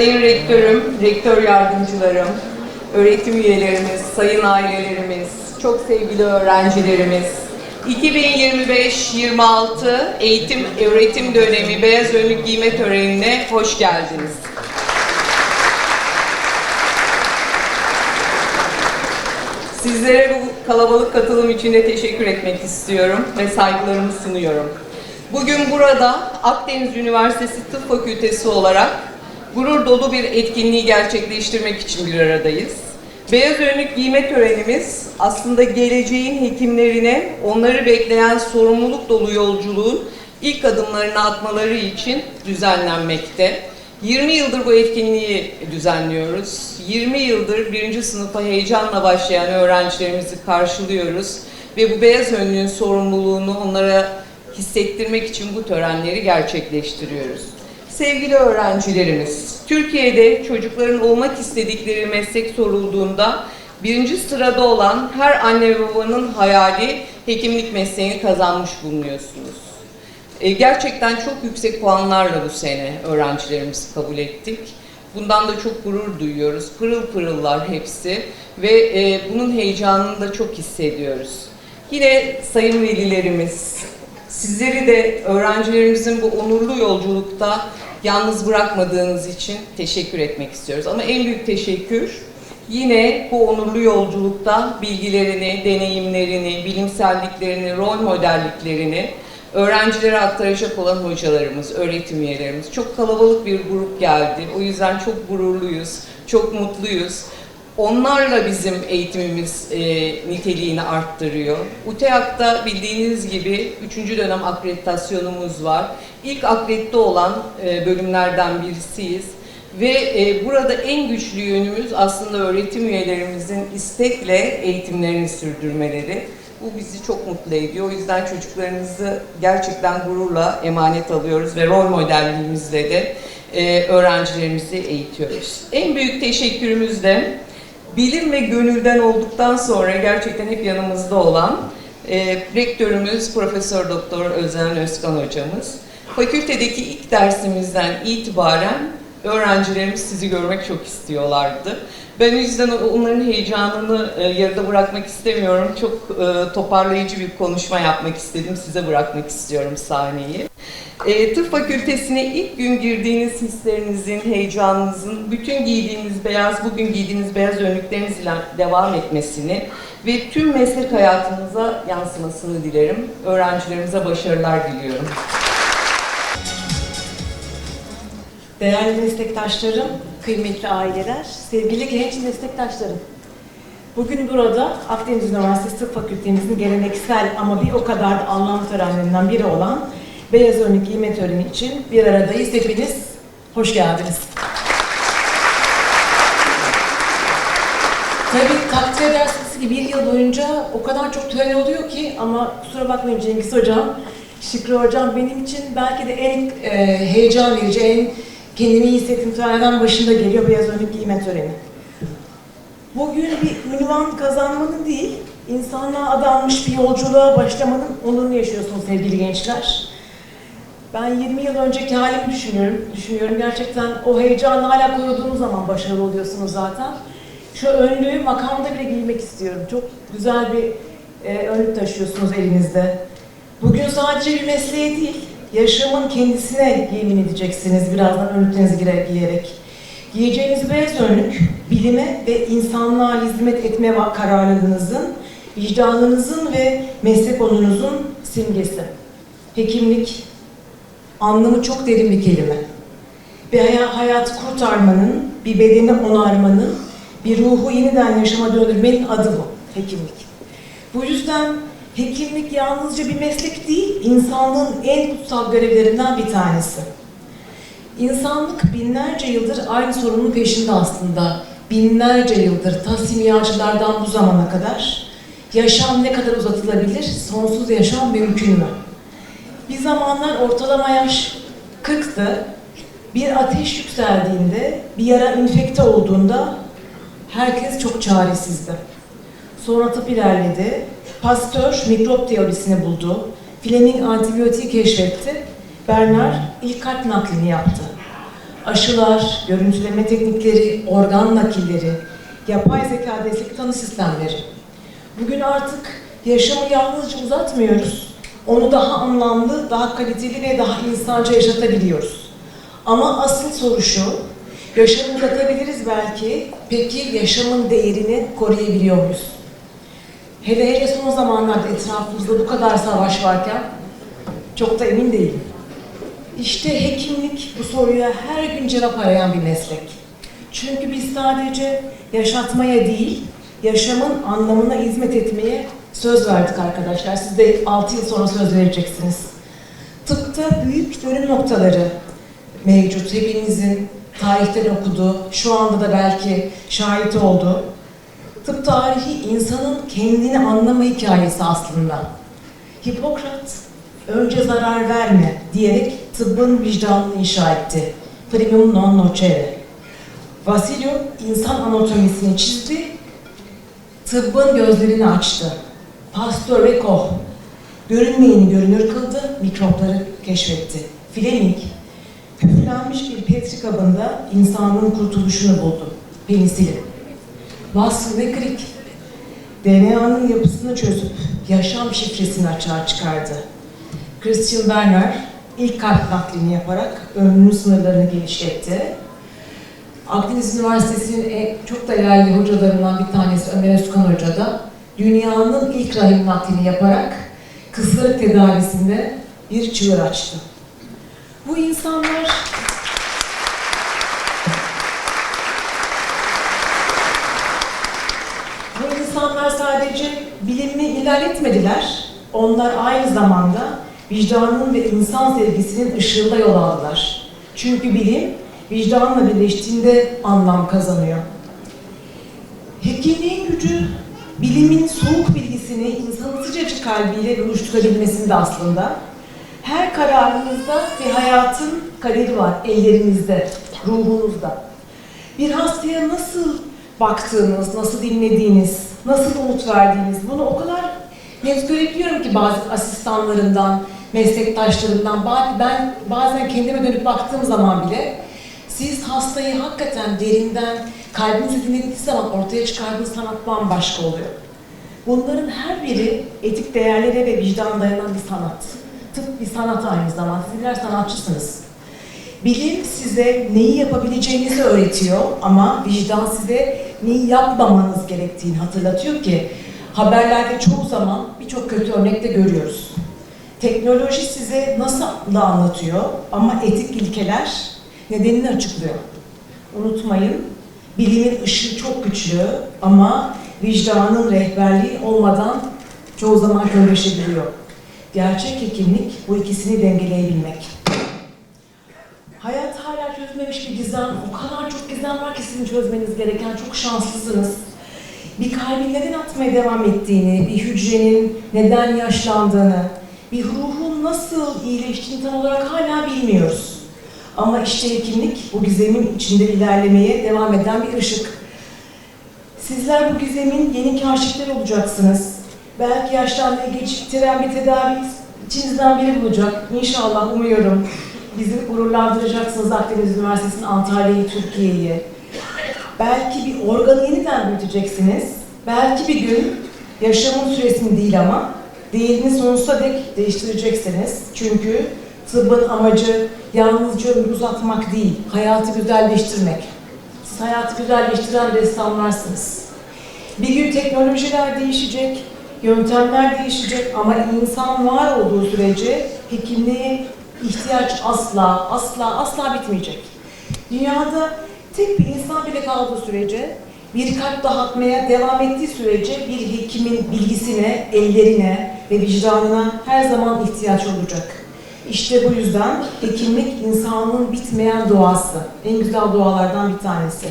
Sayın Rektörüm, Rektör Yardımcılarım, öğretim üyelerimiz, sayın ailelerimiz, çok sevgili öğrencilerimiz, 2025-26 eğitim öğretim dönemi beyaz önlük giyme törenine hoş geldiniz. Sizlere bu kalabalık katılım için de teşekkür etmek istiyorum ve saygılarımı sunuyorum. Bugün burada Akdeniz Üniversitesi Tıp Fakültesi olarak gurur dolu bir etkinliği gerçekleştirmek için bir aradayız. Beyaz önlük giyme törenimiz aslında geleceğin hekimlerine onları bekleyen sorumluluk dolu yolculuğun ilk adımlarını atmaları için düzenlenmekte. 20 yıldır bu etkinliği düzenliyoruz. 20 yıldır birinci sınıfa heyecanla başlayan öğrencilerimizi karşılıyoruz. Ve bu beyaz önlüğün sorumluluğunu onlara hissettirmek için bu törenleri gerçekleştiriyoruz. Sevgili öğrencilerimiz, Türkiye'de çocukların olmak istedikleri meslek sorulduğunda birinci sırada olan her anne ve babanın hayali hekimlik mesleğini kazanmış bulunuyorsunuz. E, Gerçekten çok yüksek puanlarla bu sene öğrencilerimizi kabul ettik. Bundan da çok gurur duyuyoruz. Pırıl pırıllar hepsi ve e, bunun heyecanını da çok hissediyoruz. Yine sayın velilerimiz, sizleri de öğrencilerimizin bu onurlu yolculukta yalnız bırakmadığınız için teşekkür etmek istiyoruz. Ama en büyük teşekkür yine bu onurlu yolculukta bilgilerini, deneyimlerini, bilimselliklerini, rol modelliklerini öğrencilere aktaracak olan hocalarımız, öğretim üyelerimiz. Çok kalabalık bir grup geldi. O yüzden çok gururluyuz, çok mutluyuz. Onlarla bizim eğitimimiz e, niteliğini arttırıyor. UTEAK'ta bildiğiniz gibi 3. dönem akreditasyonumuz var. İlk akredite olan e, bölümlerden birisiyiz. Ve e, burada en güçlü yönümüz aslında öğretim üyelerimizin istekle eğitimlerini sürdürmeleri. Bu bizi çok mutlu ediyor. O yüzden çocuklarımızı gerçekten gururla emanet alıyoruz ve rol modelliğimizle de e, öğrencilerimizi eğitiyoruz. En büyük teşekkürümüz de bilim ve gönülden olduktan sonra gerçekten hep yanımızda olan e, rektörümüz Profesör Doktor Özen Özkan hocamız. Fakültedeki ilk dersimizden itibaren öğrencilerimiz sizi görmek çok istiyorlardı. Ben o yüzden onların heyecanını e, yarıda bırakmak istemiyorum. Çok e, toparlayıcı bir konuşma yapmak istedim. Size bırakmak istiyorum sahneyi. E, tıp fakültesine ilk gün girdiğiniz hislerinizin, heyecanınızın, bütün giydiğiniz beyaz, bugün giydiğiniz beyaz önlüklerinizle devam etmesini ve tüm meslek hayatınıza yansımasını dilerim. Öğrencilerimize başarılar diliyorum. Değerli meslektaşlarım, kıymetli aileler, sevgili genç meslektaşlarım. Bugün burada Akdeniz Üniversitesi Tıp Fakültemizin geleneksel ama bir o kadar da anlam törenlerinden biri olan Beyaz Önlük Giyme Töreni için bir aradayız. Hepiniz hoş geldiniz. Tabii takdir edersiniz ki bir yıl boyunca o kadar çok tören oluyor ki ama kusura bakmayın Cengiz Hocam, Şükrü Hocam benim için belki de en e, heyecan verici, en kendimi iyi hissettiğim törenlerden başında geliyor beyaz önlük giyme töreni. Bugün bir ünvan kazanmanın değil, insanlığa adanmış bir yolculuğa başlamanın onurunu yaşıyorsunuz sevgili gençler. Ben 20 yıl önceki halimi düşünüyorum. Düşünüyorum gerçekten o heyecanı hala koruduğunuz zaman başarılı oluyorsunuz zaten. Şu önlüğü makamda bile giymek istiyorum. Çok güzel bir e, önlük taşıyorsunuz elinizde. Bugün sadece bir mesleğe değil, yaşamın kendisine yemin edeceksiniz birazdan önlüklerinizi giyerek. Giyeceğiniz beyaz önlük, bilime ve insanlığa hizmet etme kararlılığınızın, vicdanınızın ve meslek onurunuzun simgesi. Hekimlik, anlamı çok derin bir kelime. Hay- hayat kurtarmanın, bir bedeni onarmanın, bir ruhu yeniden yaşama döndürmenin adı bu, hekimlik. Bu yüzden hekimlik yalnızca bir meslek değil, insanlığın en kutsal görevlerinden bir tanesi. İnsanlık binlerce yıldır aynı sorunun peşinde aslında. Binlerce yıldır ta simyacılardan bu zamana kadar yaşam ne kadar uzatılabilir, sonsuz yaşam mümkün mü? Bir zamanlar ortalama yaş 40'tı. Bir ateş yükseldiğinde, bir yara infekte olduğunda herkes çok çaresizdi. Sonra tıp ilerledi. Pasteur mikrop teorisini buldu. Fleming antibiyotiği keşfetti. Bernard ilk kalp naklini yaptı. aşılar, görüntüleme teknikleri, organ nakilleri, yapay zeka destekli tanı sistemleri. Bugün artık yaşamı yalnızca uzatmıyoruz. Onu daha anlamlı, daha kaliteli ve daha insanca yaşatabiliyoruz. Ama asıl soru şu, yaşamı uzatabiliriz belki, peki yaşamın değerini koruyabiliyor muyuz? Hele hele son zamanlarda etrafımızda bu kadar savaş varken çok da emin değilim. İşte hekimlik bu soruya her gün cevap arayan bir meslek. Çünkü biz sadece yaşatmaya değil, yaşamın anlamına hizmet etmeye söz verdik arkadaşlar. Siz de 6 yıl sonra söz vereceksiniz. Tıpta büyük dönüm noktaları mevcut. Hepinizin tarihten okuduğu, şu anda da belki şahit olduğu. Tıp tarihi insanın kendini anlama hikayesi aslında. Hipokrat önce zarar verme diyerek tıbbın vicdanını inşa etti. Primum non nocere. Vasilio insan anatomisini çizdi, tıbbın gözlerini açtı. Pasteur ve Koch görünmeyeni görünür kıldı, mikropları keşfetti. Fleming küflenmiş bir petri kabında insanlığın kurtuluşunu buldu. Penisilin. Watson ve Crick DNA'nın yapısını çözüp yaşam şifresini açığa çıkardı. Christian Werner ilk kalp naklini yaparak ömrünün sınırlarını genişletti. Akdeniz Üniversitesi'nin çok değerli hocalarından bir tanesi Ömer Özkan Hoca da dünyanın ilk rahim naklini yaparak kısırlık tedavisinde bir çığır açtı. Bu insanlar Bu insanlar sadece bilimi ilerletmediler. Onlar aynı zamanda vicdanın ve insan sevgisinin ışığında yol aldılar. Çünkü bilim vicdanla birleştiğinde anlam kazanıyor. Hekimliğin gücü bilimin soğuk bilgisini insanın sıcacık kalbiyle buluşturabilmesinde aslında. Her kararınızda ve hayatın kaderi var ellerinizde, ruhunuzda. Bir hastaya nasıl baktığınız, nasıl dinlediğiniz, nasıl umut verdiğiniz bunu o kadar net görebiliyorum ki bazı asistanlarımdan, meslektaşlarımdan, ben bazen kendime dönüp baktığım zaman bile siz hastayı hakikaten derinden, kalbinizi dinlediğiniz zaman ortaya çıkardığınız sanat bambaşka oluyor. Bunların her biri etik değerlere ve vicdan dayanan bir sanat. Tıp bir sanat aynı zamanda. Siz birer sanatçısınız. Bilim size neyi yapabileceğinizi öğretiyor ama vicdan size neyi yapmamanız gerektiğini hatırlatıyor ki haberlerde çoğu zaman birçok kötü örnekte görüyoruz. Teknoloji size nasıl da anlatıyor ama etik ilkeler nedenini açıklıyor. Unutmayın, bilimin ışığı çok güçlü ama vicdanın rehberliği olmadan çoğu zaman körleşebiliyor. Gerçek hekimlik bu ikisini dengeleyebilmek. Çözülmemiş bir gizem. O kadar çok gizem var ki sizin çözmeniz gereken. Çok şanslısınız. Bir kalbin neden atmaya devam ettiğini, bir hücrenin neden yaşlandığını, bir ruhun nasıl iyileştiğini tam olarak hala bilmiyoruz. Ama işte hekimlik bu gizemin içinde ilerlemeye devam eden bir ışık. Sizler bu gizemin yeni kaşifleri olacaksınız. Belki yaşlanmayı geciktiren bir tedavi içinizden biri bulacak. İnşallah, umuyorum. Bizi gururlandıracaksınız Akdeniz Üniversitesi'nin Antalya'yı, Türkiye'yi. Belki bir organı yeniden büyüteceksiniz. Belki bir gün yaşamın süresini değil ama değerini sonsuza dek değiştireceksiniz. Çünkü tıbbın amacı yalnızca ömrü uzatmak değil, hayatı güzelleştirmek. Siz hayatı güzelleştiren ressamlarsınız. Bir gün teknolojiler değişecek, yöntemler değişecek ama insan var olduğu sürece hekimliğe ihtiyaç asla, asla, asla bitmeyecek. Dünyada tek bir insan bile kaldığı sürece, bir kalp daha atmaya devam ettiği sürece bir hekimin bilgisine, ellerine ve vicdanına her zaman ihtiyaç olacak. İşte bu yüzden hekimlik insanlığın bitmeyen duası, en güzel dualardan bir tanesi.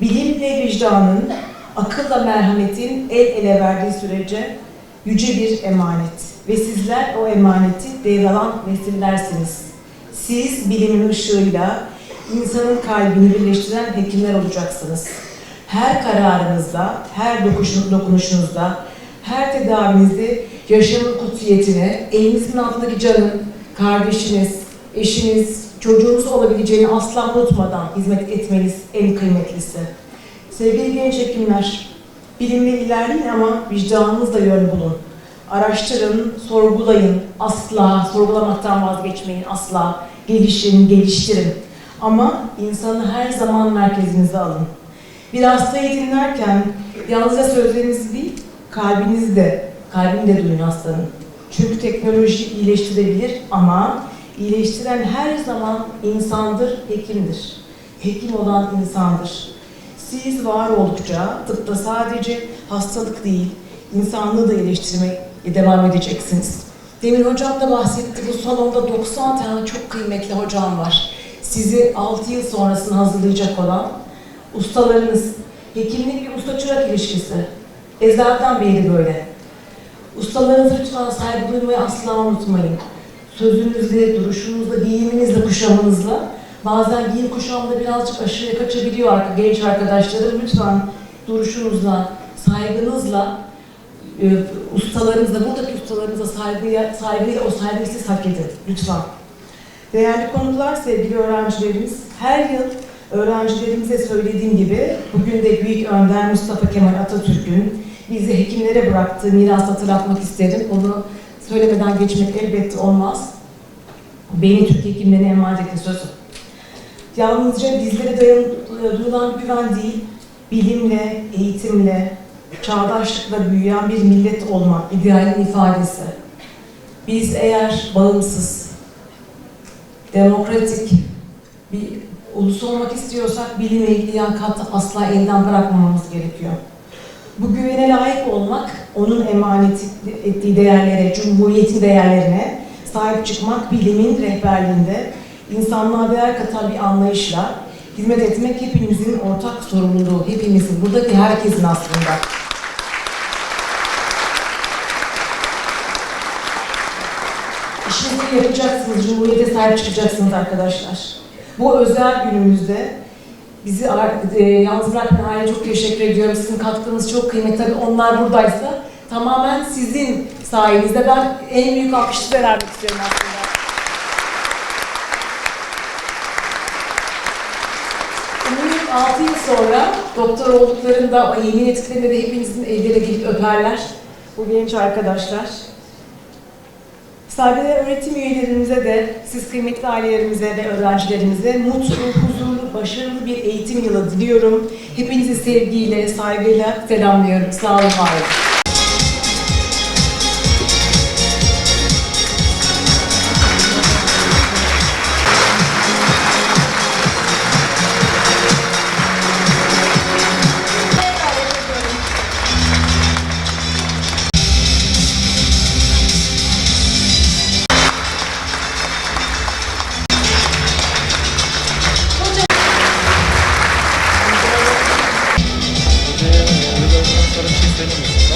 Bilimle vicdanın, akılla merhametin el ele verdiği sürece yüce bir emanet. Ve sizler o emaneti devralan nesillersiniz. Siz bilimin ışığıyla insanın kalbini birleştiren hekimler olacaksınız. Her kararınızda, her dokunuşunuzda, her tedavinizde yaşamın kutsiyetine, elinizin altındaki canın, kardeşiniz, eşiniz, çocuğunuz olabileceğini asla unutmadan hizmet etmeniz en kıymetlisi. Sevgili genç hekimler, bilimle ilerleyin ama vicdanınızla yön bulun. Araştırın, sorgulayın, asla sorgulamaktan vazgeçmeyin, asla. Gelişin, geliştirin. Ama insanı her zaman merkezinize alın. Bir hastayı dinlerken yalnızca sözlerinizi değil, kalbinizi de, kalbini de duyun hastanın. Çünkü teknoloji iyileştirebilir ama iyileştiren her zaman insandır, hekimdir. Hekim olan insandır. Siz var oldukça tıpta sadece hastalık değil, insanlığı da iyileştirmeye devam edeceksiniz. Demin hocam da bahsetti, bu salonda 90 tane çok kıymetli hocam var. Sizi 6 yıl sonrasını hazırlayacak olan ustalarınız, hekimlik bir usta-çırak ilişkisi. Ezelden beri böyle. Ustalarınızı lütfen saygı duymayı asla unutmayın. Sözünüzle, duruşunuzla, giyiminizle, kuşamınızla bazen giyim kuşamda birazcık aşırıya kaçabiliyor genç arkadaşlarım. Lütfen duruşunuzla, saygınızla, e, ustalarınızla, buradaki ustalarınıza saygıya, saygıyla o saygıyı siz hak edin. Lütfen. Değerli konuklar, sevgili öğrencilerimiz, her yıl öğrencilerimize söylediğim gibi bugün de Büyük Önder Mustafa Kemal Atatürk'ün bizi hekimlere bıraktığı mirası hatırlatmak isterim. Onu söylemeden geçmek elbette olmaz. Beni Türk hekimlerine emanet ettiği sözü. Yalnızca bizlere dayan, duyulan güven değil, bilimle, eğitimle, çağdaşlıkla büyüyen bir millet olma idealin ifadesi. Biz eğer bağımsız, demokratik bir ulus olmak istiyorsak bilime liyakatı asla elden bırakmamamız gerekiyor. Bu güvene layık olmak, onun emanet ettiği değerlere, cumhuriyetin değerlerine sahip çıkmak bilimin rehberliğinde insanlığa değer katan bir anlayışla hizmet etmek hepimizin ortak sorumluluğu, hepimizin, buradaki herkesin aslında. İşinizi yapacaksınız, Cumhuriyete sahip çıkacaksınız arkadaşlar. Bu özel günümüzde bizi e, yalnız bırakmayan aileye çok teşekkür ediyorum. Sizin katkınız çok kıymetli. Tabii onlar buradaysa tamamen sizin sayenizde. Ben en büyük alkışı size vermek istiyorum aslında. Umuyorum 6 yıl sonra doktor olduklarında o yemin ettiklerinde de hepinizin elleri gelip öperler. Bu genç arkadaşlar. Saygıdeğer öğretim üyelerimize de, siz kıymetli ailelerimize ve öğrencilerimize mutlu, huzurlu, başarılı bir eğitim yılı diliyorum. Hepinizi sevgiyle, saygıyla selamlıyorum. Sağ olun, var olun. para se